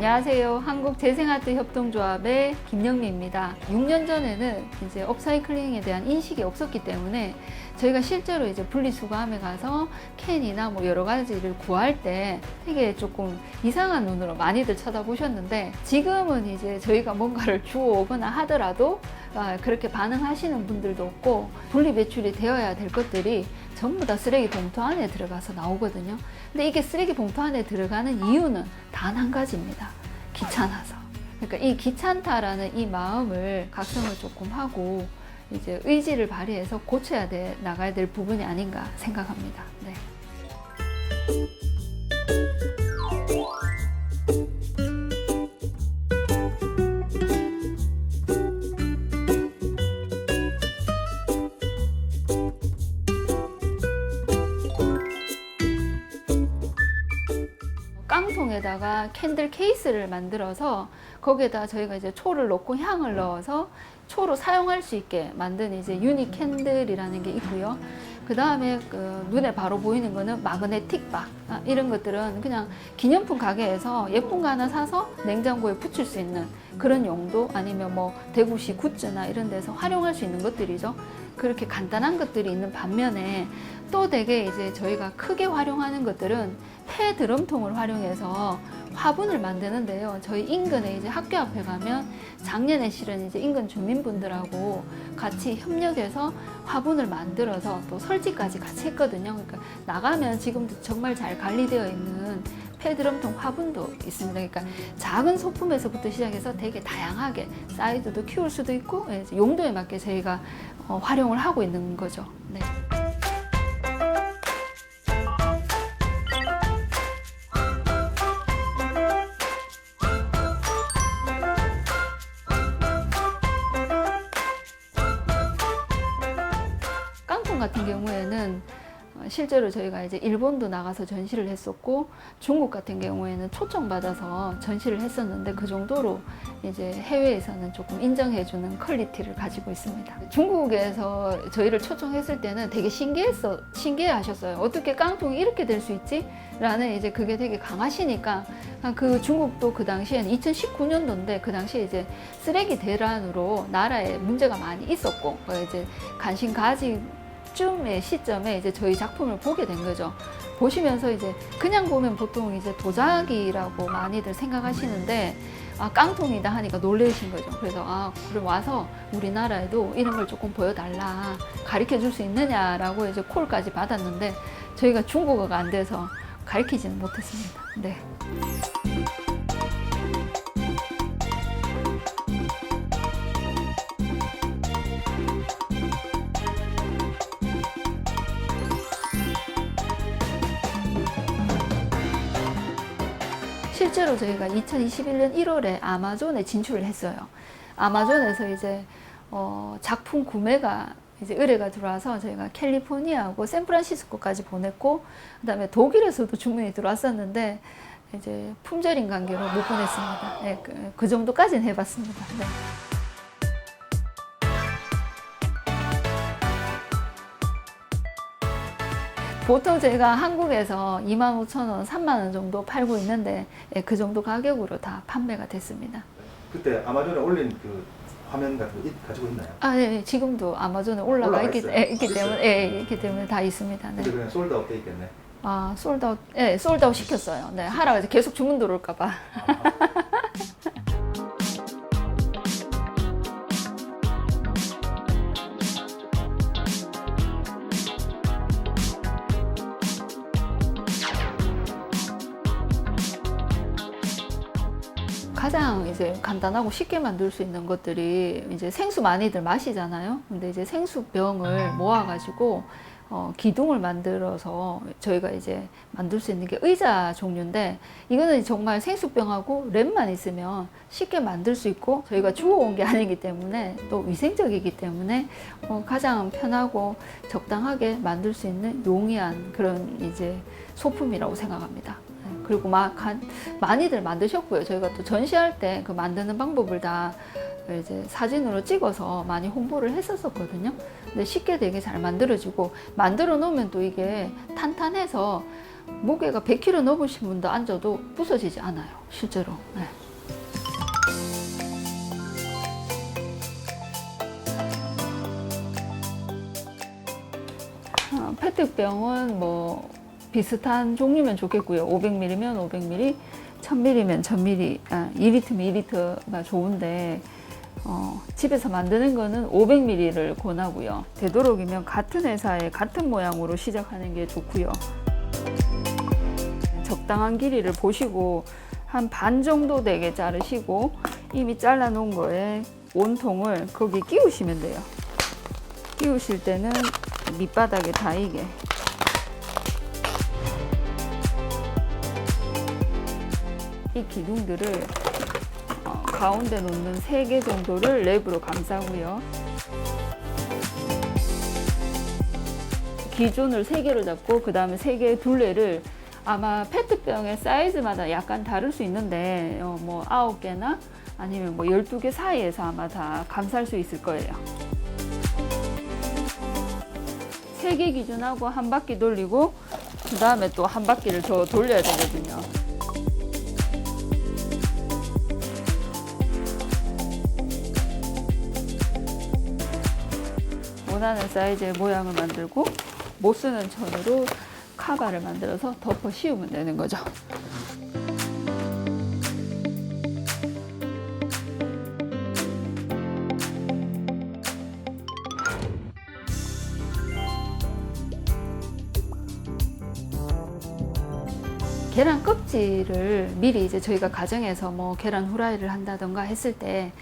안녕하세요. 한국재생아트 협동조합의 김영미입니다. 6년 전에는 이제 업사이클링에 대한 인식이 없었기 때문에 저희가 실제로 이제 분리수거함에 가서 캔이나 뭐 여러 가지를 구할 때 되게 조금 이상한 눈으로 많이들 쳐다보셨는데 지금은 이제 저희가 뭔가를 주워오거나 하더라도 아, 그렇게 반응하시는 분들도 없고 분리 배출이 되어야 될 것들이 전부 다 쓰레기 봉투 안에 들어가서 나오거든요. 근데 이게 쓰레기 봉투 안에 들어가는 이유는 단 한 가지입니다. 귀찮아서. 그러니까 이 귀찮다라는 이 마음을 각성을 조금 하고 이제 의지를 발휘해서 고쳐야 돼 나가야 될 부분이 아닌가 생각합니다. 네. 깡통에다가 캔들 케이스를 만들어서 거기에다 저희가 이제 초를 넣고 향을 넣어서 초로 사용할 수 있게 만든 이제 유니 캔들이라는 게 있고요. 그 다음에 그 눈에 바로 보이는 거는 마그네틱 박 아, 이런 것들은 그냥 기념품 가게에서 예쁜 거 하나 사서 냉장고에 붙일 수 있는 그런 용도 아니면 뭐 대구시 굿즈나 이런 데서 활용할 수 있는 것들이죠. 그렇게 간단한 것들이 있는 반면에 또 되게 이제 저희가 크게 활용하는 것들은 폐 드럼통을 활용해서 화분을 만드는데요. 저희 인근에 이제 학교 앞에 가면 작년에 실은 이제 인근 주민분들하고 같이 협력해서 화분을 만들어서 또 설치까지 같이 했거든요. 그러니까 나가면 지금도 정말 잘 관리되어 있는 폐드럼통 화분도 있습니다. 그러니까 작은 소품에서부터 시작해서 되게 다양하게 사이즈도 키울 수도 있고 예, 용도에 맞게 저희가 어, 활용을 하고 있는 거죠. 네. 같은 경우에는 어, 실제로 저희가 이제 일본도 나가서 전시를 했었고 중국 같은 경우에는 초청받아서 전시를 했었는데 그 정도로 이제 해외에서는 조금 인정해주는 퀄리티를 가지고 있습니다. 중국에서 저희를 초청했을 때는 되게 신기했어, 신기해하셨어요. 어떻게 깡통이 이렇게 될 수 있지? 라는 이제 그게 되게 강하시니까 아, 그 중국도 그 당시에는 2019년도인데 그 당시에 이제 쓰레기 대란으로 나라에 문제가 많이 있었고 그 이제 관심 가지 쯤의 시점에 이제 저희 작품을 보게 된 거죠. 보시면서 이제 그냥 보면 보통 이제 도자기라고 많이들 생각하시는데 아 깡통이다 하니까 놀라신 거죠. 그래서 아 그럼 와서 우리나라에도 이런 걸 조금 보여달라 가르쳐 줄 수 있느냐라고 이제 콜까지 받았는데 저희가 중국어가 안 돼서 가르치지는 못했습니다. 네. 실제로 저희가 2021년 1월에 아마존에 진출을 했어요. 아마존에서 이제 어, 작품 구매가 이제 의뢰가 들어와서 저희가 캘리포니아하고 샌프란시스코까지 보냈고 그다음에 독일에서도 주문이 들어왔었는데 이제 품절인 관계로 못 보냈습니다. 네, 그, 그 정도까지는 해봤습니다. 네. 보통 제가 한국에서 25,000원, 3만원 정도 팔고 있는데 예, 그 정도 가격으로 다 판매가 됐습니다. 그때 아마존에 올린 그 화면 같은 거 있- 가지고 있나요? 아, 네, 지금도 아마존에 올라가 올라가 있기, 있어요? 예, 있기 있어요? 때문에, 예, 있기 때문에 다 있습니다. 네. 근데 그냥 솔드아웃 돼 있겠네. 아, 솔드아웃, 예, 솔드아웃 시켰어요. 네, 하라고 해서 계속 주문 들어올까봐. 아, 가장 이제 간단하고 쉽게 만들 수 있는 것들이 이제 생수 많이들 마시잖아요. 근데 이제 생수 병을 모아가지고 어, 기둥을 만들어서 저희가 이제 만들 수 있는 게 의자 종류인데 이거는 정말 생수병하고 랩만 있으면 쉽게 만들 수 있고 저희가 주워온 게 아니기 때문에 또 위생적이기 때문에 어, 가장 편하고 적당하게 만들 수 있는 용이한 그런 이제 소품이라고 생각합니다. 네. 그리고 막 한, 많이들 만드셨고요. 저희가 또 전시할 때 그 만드는 방법을 다 이제 사진으로 찍어서 많이 홍보를 했었었거든요. 근데 쉽게 되게 잘 만들어지고 만들어 놓으면 또 이게 탄탄해서 무게가 100kg 넘으신 분도 앉아도 부서지지 않아요. 실제로. 네. 어, 페트병은 뭐 비슷한 종류면 좋겠고요. 500ml면 500ml, 1000ml면 1000ml, 아, 2리터면 2리터가 좋은데 어, 집에서 만드는 거는 500ml를 권하고요. 되도록이면 같은 회사의 같은 모양으로 시작하는 게 좋고요. 적당한 길이를 보시고 한 반 정도 되게 자르시고 이미 잘라 놓은 거에 원통을 거기 끼우시면 돼요. 끼우실 때는 밑바닥에 닿이게 이 기둥들을 어, 가운데 놓는 세개 정도를 랩으로 감싸고요. 기존을 세 개로 잡고 그 다음에 세 개의 둘레를 아마 페트병의 사이즈마다 약간 다를 수 있는데 어, 뭐 아홉 개나 아니면 뭐 열두 개 사이에서 아마 다 감쌀 수 있을 거예요. 세개 기준하고 한 바퀴 돌리고 그 다음에 또 한 바퀴를 더 돌려야 되거든요. 원하는 사이즈의 모양을 만들고 못 쓰는 천으로 카바를 만들어서 덮어 씌우면 되는 거죠. 계란 껍질을 미리 이제 저희가 가정에서 뭐 계란 후라이를 한다던가 했을 때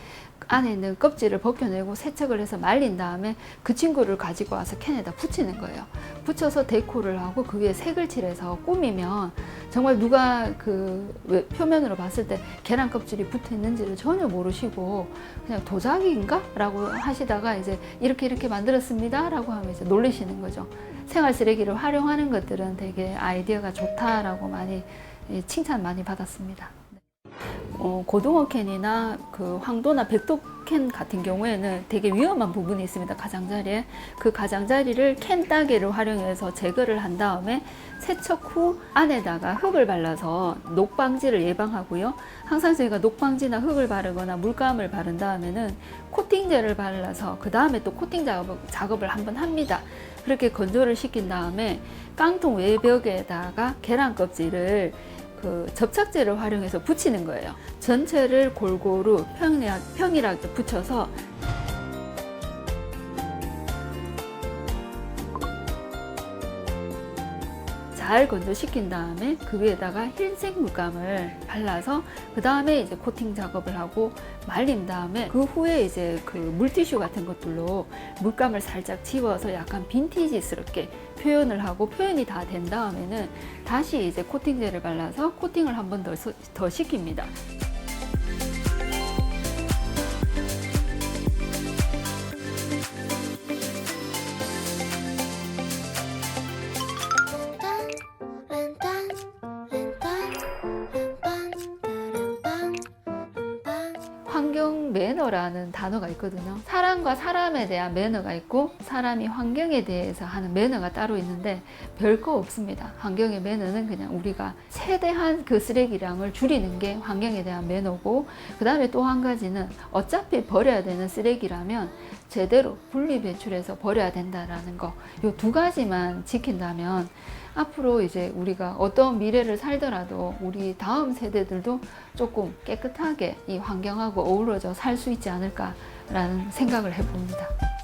안에 있는 껍질을 벗겨내고 세척을 해서 말린 다음에 그 친구를 가지고 와서 캔에다 붙이는 거예요. 붙여서 데코를 하고 그 위에 색을 칠해서 꾸미면 정말 누가 그 외- 표면으로 봤을 때 계란 껍질이 붙어 있는지를 전혀 모르시고 그냥 도자기인가? 라고 하시다가 이제 이렇게 이렇게 만들었습니다. 라고 하면 이제 놀리시는 거죠. 생활 쓰레기를 활용하는 것들은 되게 아이디어가 좋다라고 많이 예, 칭찬 많이 받았습니다. 어, 고등어 캔이나 그 황도나 백도 캔 같은 경우에는 되게 위험한 부분이 있습니다. 가장자리에 그 가장자리를 캔 따개를 활용해서 제거를 한 다음에 세척 후 안에다가 흙을 발라서 녹 방지를 예방하고요. 항상 저희가 녹 방지나 흙을 바르거나 물감을 바른 다음에는 코팅제를 발라서 그 다음에 또 코팅 작업, 작업을 한번 합니다. 그렇게 건조를 시킨 다음에 깡통 외벽에다가 계란 껍질을 그 접착제를 활용해서 붙이는 거예요. 전체를 골고루 평이라게 붙여서 잘 건조시킨 다음에 그 위에다가 흰색 물감을 발라서 그 다음에 이제 코팅 작업을 하고 말린 다음에 그 후에 이제 그 물티슈 같은 것들로 물감을 살짝 지워서 약간 빈티지스럽게 표현을 하고 표현이 다 된 다음에는 다시 이제 코팅제를 발라서 코팅을 한 번 더 더 시킵니다. 매너라는 단어가 있거든요. 사람과 사람에 대한 매너가 있고 사람이 환경에 대해서 하는 매너가 따로 있는데 별거 없습니다. 환경의 매너는 그냥 우리가 최대한 그 쓰레기량을 줄이는 게 환경에 대한 매너고 그 다음에 또 한 가지는 어차피 버려야 되는 쓰레기라면 제대로 분리 배출해서 버려야 된다라는 거. 이 두 가지만 지킨다면 앞으로 이제 우리가 어떤 미래를 살더라도 우리 다음 세대들도 조금 깨끗하게 이 환경하고 어우러져 살 수 있지 않을까라는 생각을 해봅니다.